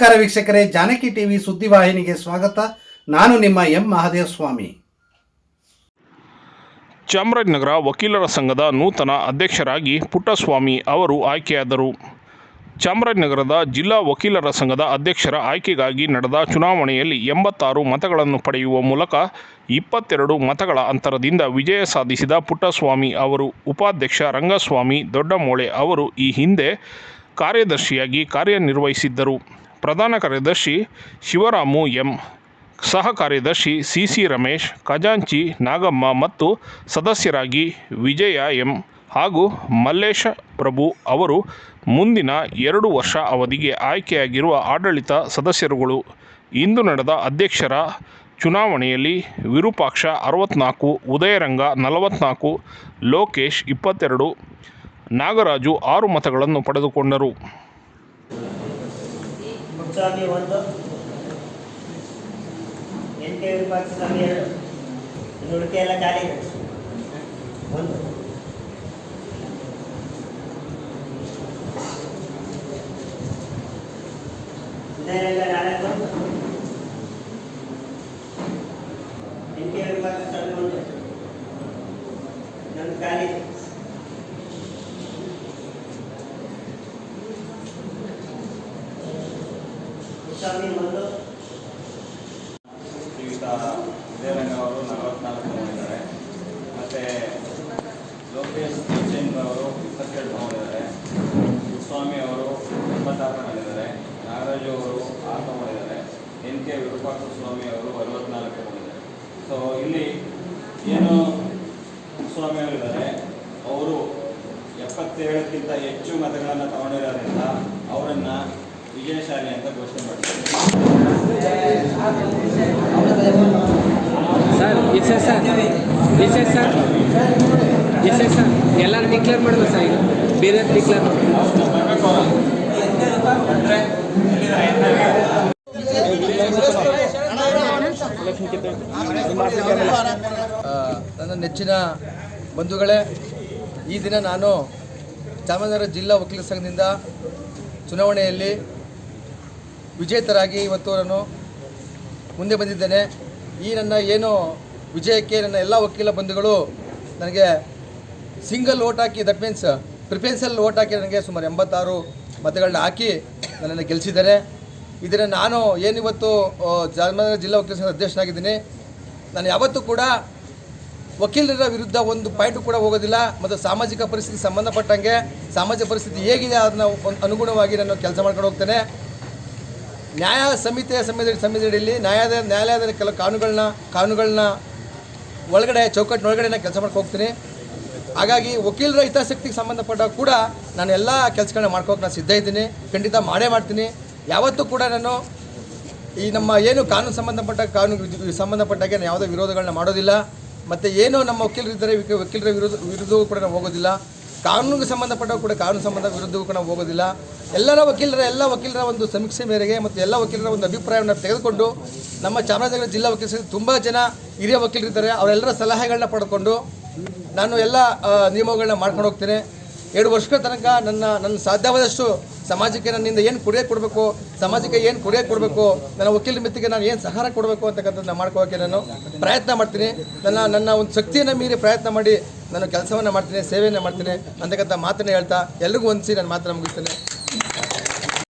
ನಮಸ್ಕಾರ ವೀಕ್ಷಕರೇ, ಜಾನಕಿ ಟಿವಿ ಸುದ್ದಿವಾಹಿನಿಗೆ ಸ್ವಾಗತ. ನಾನು ನಿಮ್ಮ ಎಂ ಮಹಾದೇವ ಸ್ವಾಮಿ ಚಾಮರಾಜನಗರ ವಕೀಲರ ಸಂಘದ ನೂತನ ಅಧ್ಯಕ್ಷರಾಗಿ ಪುಟ್ಟಸ್ವಾಮಿ ಅವರು ಆಯ್ಕೆಯಾದರು. ಚಾಮರಾಜನಗರದ ಜಿಲ್ಲಾ ವಕೀಲರ ಸಂಘದ ಅಧ್ಯಕ್ಷರ ಆಯ್ಕೆಗಾಗಿ ನಡೆದ ಚುನಾವಣೆಯಲ್ಲಿ ಎಂಬತ್ತಾರು ಮತಗಳನ್ನು ಪಡೆಯುವ ಮೂಲಕ ಇಪ್ಪತ್ತೆರಡು ಮತಗಳ ಅಂತರದಿಂದ ವಿಜಯ ಸಾಧಿಸಿದ ಪುಟ್ಟಸ್ವಾಮಿ ಅವರು, ಉಪಾಧ್ಯಕ್ಷ ರಂಗಸ್ವಾಮಿ ದೊಡ್ಡಮೋಳೆ ಅವರು ಈ ಹಿಂದೆ ಕಾರ್ಯದರ್ಶಿಯಾಗಿ ಕಾರ್ಯನಿರ್ವಹಿಸಿದ್ದರು. ಪ್ರಧಾನ ಕಾರ್ಯದರ್ಶಿ ಶಿವರಾಮು ಎಂ, ಸಹ ಕಾರ್ಯದರ್ಶಿ ಸಿ ಸಿ ರಮೇಶ್, ಖಜಾಂಚಿ ನಾಗಮ್ಮ ಮತ್ತು ಸದಸ್ಯರಾಗಿ ವಿಜಯ ಎಂ ಹಾಗೂ ಮಲ್ಲೇಶ ಪ್ರಭು ಅವರು ಮುಂದಿನ ಎರಡು ವರ್ಷ ಅವಧಿಗೆ ಆಯ್ಕೆಯಾಗಿರುವ ಆಡಳಿತ ಸದಸ್ಯರುಗಳು. ಇಂದು ನಡೆದ ಅಧ್ಯಕ್ಷರ ಚುನಾವಣೆಯಲ್ಲಿ ವಿರೂಪಾಕ್ಷ ಅರವತ್ನಾಲ್ಕು, ಉದಯರಂಗ ನಲವತ್ನಾಲ್ಕು, ಲೋಕೇಶ್ ಇಪ್ಪತ್ತೆರಡು, ನಾಗರಾಜು ಆರು ಮತಗಳನ್ನು ಪಡೆದುಕೊಂಡರು. ಮುಖ್ಯವಾಗಿ ಒಂದು ಎಂಟು ವಿಭಾಗಿಸಿದಲ್ಲಿ ಎರಡು. ಇನ್ನು ಉಳಿಕೆ ಎಲ್ಲ ಖಾಲಿ ಇದೆ. ಒಂದು. ಇನ್ನೇನೆಲ್ಲ ನಾಲ್ಕು. ಎಂಟು ವಿಭಾಗಿಸಿದಲ್ಲಿ ಒಂದು ನನ್ನ ಖಾಲಿ ಇದೆ ಮುಖ್ಯವಾಗಿ ಒಂದು ಶ್ರೀಯುತ ವಿಜಯರಂಗ ಅವರು ನಲವತ್ನಾಲ್ಕು ತಗೊಂಡಿದ್ದಾರೆ ಮತ್ತು ಲೋಕೇಶ್ ಜಯಚಂದ್ರ ಅವರು ಇಪ್ಪತ್ತೆರಡು ತಗೊಂಡಿದ್ದಾರೆ ಸ್ವಾಮಿ ಅವರು ಎಂಬತ್ತಾರು ತಗೊಂಡಿದ್ದಾರೆ ನಾಗರಾಜು ಅವರು ಆರು ತಗೊಂಡಿದ್ದಾರೆ ಎನ್ ಕೆ ವಿರೂಪಾಕ್ಷ ಸ್ವಾಮಿ ಅವರು ಅರವತ್ನಾಲ್ಕು ತಗೊಂಡಿದ್ದಾರೆ ಸೊ ಇಲ್ಲಿ ಏನು ಸ್ವಾಮಿ ಅವರಿದ್ದಾರೆ ಅವರು ಎಪ್ಪತ್ತೇಳಕ್ಕಿಂತ ಹೆಚ್ಚು ಮತಗಳನ್ನು ತಗೊಂಡಿರೋದ್ರಿಂದ ಅವರನ್ನು ವಿಜಯಶಾಲಿ ಅಂತ ಘೋಷಣೆ ಮಾಡ್ತಾರೆ. Sir yes yes sir yes yes sir yes yes sir ಎಲ್ಲರೂ ಡಿಕ್ಲೇರ್ ಮಾಡ್ಬೇಕು ಸರ್ ಈಗ. ಬೇರೆ ಡಿಕ್ಲೇರ್ ನನ್ನ ನೆಚ್ಚಿನ ಬಂಧುಗಳೇ ಈ ದಿನ ನಾನು ಚಾಮರಾಜನಗರ ಜಿಲ್ಲಾ ವಕೀಲ ಸಂಘದಿಂದ ಚುನಾವಣೆಯಲ್ಲಿ ವಿಜೇತರಾಗಿ ಇವತ್ತು ನಾನು ಮುಂದೆ ಬಂದಿದ್ದೇನೆ. ಈ ನನ್ನ ಏನು ವಿಜಯಕ್ಕೆ ನನ್ನ ಎಲ್ಲ ವಕೀಲ ಬಂಧುಗಳು ನನಗೆ ಸಿಂಗಲ್ ಓಟ್ ಹಾಕಿ ದಟ್ ಮೀನ್ಸ್ ಪ್ರಿಫರೆನ್ಸಲ್ ಓಟ್ ಹಾಕಿ ನನಗೆ ಸುಮಾರು ಎಂಬತ್ತಾರು ಮತಗಳನ್ನ ಹಾಕಿ ನನ್ನನ್ನು ಗೆಲ್ಲಿಸಿದ್ದಾರೆ ಇದನ್ನು ನಾನು ಏನಿವತ್ತು ಜಾಮನಗರ ಜಿಲ್ಲಾ ವಕೀಲ ಸಂಘದ ಅಧ್ಯಕ್ಷನಾಗಿದ್ದೀನಿ. ನಾನು ಯಾವತ್ತೂ ಕೂಡ ವಕೀಲರ ವಿರುದ್ಧ ಒಂದು ಪಾಯಿಂಟು ಕೂಡ ಹೋಗೋದಿಲ್ಲ. ಮತ್ತು ಸಾಮಾಜಿಕ ಪರಿಸ್ಥಿತಿ ಸಂಬಂಧಪಟ್ಟಂಗೆ, ಸಾಮಾಜಿಕ ಪರಿಸ್ಥಿತಿ ಹೇಗಿದೆ ಅದನ್ನ ಅನುಗುಣವಾಗಿ ನಾನು ಕೆಲಸ ಮಾಡ್ಕೊಂಡು ಹೋಗ್ತೇನೆ. ನ್ಯಾಯ ಸಮಿತಿಯ ಸಮಿತಿ ಸಮಿತಿಯಲ್ಲಿ ನ್ಯಾಯಾಲಯ ನ್ಯಾಯಾಲಯದ ಕೆಲವು ಕಾನೂನುಗಳನ್ನ ಕಾನೂನುಗಳನ್ನ ಒಳಗಡೆ ಚೌಕಟ್ಟಿನೊಳಗಡೆ ನಾನು ಕೆಲಸ ಮಾಡ್ಕೊ ಹೋಗ್ತೀನಿ. ಹಾಗಾಗಿ ವಕೀಲರ ಹಿತಾಸಕ್ತಿಗೆ ಸಂಬಂಧಪಟ್ಟ ಕೂಡ ನಾನು ಎಲ್ಲ ಕೆಲಸಗಳನ್ನ ಮಾಡ್ಕೋಕೆ ನಾನು ಸಿದ್ಧ ಇದ್ದೀನಿ. ಖಂಡಿತ ಮಾಡೇ ಮಾಡ್ತೀನಿ. ಯಾವತ್ತೂ ಕೂಡ ನಾನು ಈ ನಮ್ಮ ಏನು ಕಾನೂನು ಸಂಬಂಧಪಟ್ಟ ಕಾನೂನು ಸಂಬಂಧಪಟ್ಟಾಗೆ ನಾನು ಯಾವುದೇ ವಿರೋಧಗಳನ್ನ ಮಾಡೋದಿಲ್ಲ. ಮತ್ತು ಏನು ನಮ್ಮ ವಕೀಲರಿದ್ದರೆ ವಕೀಲರ ವಿರೋಧ ವಿರುದ್ಧವೂ ಕೂಡ ನಾವು ಹೋಗೋದಿಲ್ಲ. ಕಾನೂನಿಗೆ ಸಂಬಂಧಪಟ್ಟ ಕೂಡ ಕಾನೂನು ಸಂಬಂಧ ವಿರುದ್ಧವೂ ಕೂಡ ಹೋಗೋದಿಲ್ಲ. ಎಲ್ಲರ ವಕೀಲರ, ಎಲ್ಲ ವಕೀಲರ ಒಂದು ಸಮೀಕ್ಷೆ ಮೇರೆಗೆ ಮತ್ತು ಎಲ್ಲ ವಕೀಲರ ಒಂದು ಅಭಿಪ್ರಾಯವನ್ನು ತೆಗೆದುಕೊಂಡು ನಮ್ಮ ಚಾಮರಾಜನಗರ ಜಿಲ್ಲಾ ವಕೀಲರು ತುಂಬ ಜನ ಹಿರಿಯ ವಕೀಲರಿದ್ದಾರೆ ಅವರೆಲ್ಲರ ಸಲಹೆಗಳನ್ನ ಪಡ್ಕೊಂಡು ನಾನು ಎಲ್ಲ ನಿಯಮಗಳನ್ನ ಮಾಡ್ಕೊಂಡು ಹೋಗ್ತೇನೆ. ಎರಡು ವರ್ಷಗಳ ತನಕ ನನ್ನ ನನ್ನ ಸಾಧ್ಯವಾದಷ್ಟು ಸಮಾಜಕ್ಕೆ ನನ್ನಿಂದ ಏನು ಕೊಡುಗೆ ಕೊಡಬೇಕು, ಸಮಾಜಕ್ಕೆ ಏನು ಕೊಡುಗೆ ಕೊಡಬೇಕು, ನನ್ನ ವಕೀಲ ಮಿತಿಗೆ ನಾನು ಏನು ಸಹಾರ ಕೊಡಬೇಕು ಅಂತಕ್ಕಂಥದ್ದನ್ನ ಮಾಡ್ಕೋಕ್ಕೆ ನಾನು ಪ್ರಯತ್ನ ಮಾಡ್ತೀನಿ. ನನ್ನ ನನ್ನ ಒಂದು ಶಕ್ತಿಯನ್ನು ಮೀರಿ ಪ್ರಯತ್ನ ಮಾಡಿ ನಾನು ಕೆಲಸವನ್ನು ಮಾಡ್ತೀನಿ ಸೇವೆಯನ್ನು ಮಾಡ್ತೀನಿ ಅಂತಕ್ಕಂಥ ಮಾತನ್ನು ಹೇಳ್ತಾ ಎಲ್ರಿಗೂ ಹೊಂದಿಸಿ ನಾನು ಮಾತನ್ನು ಮುಗಿಸ್ತೇನೆ.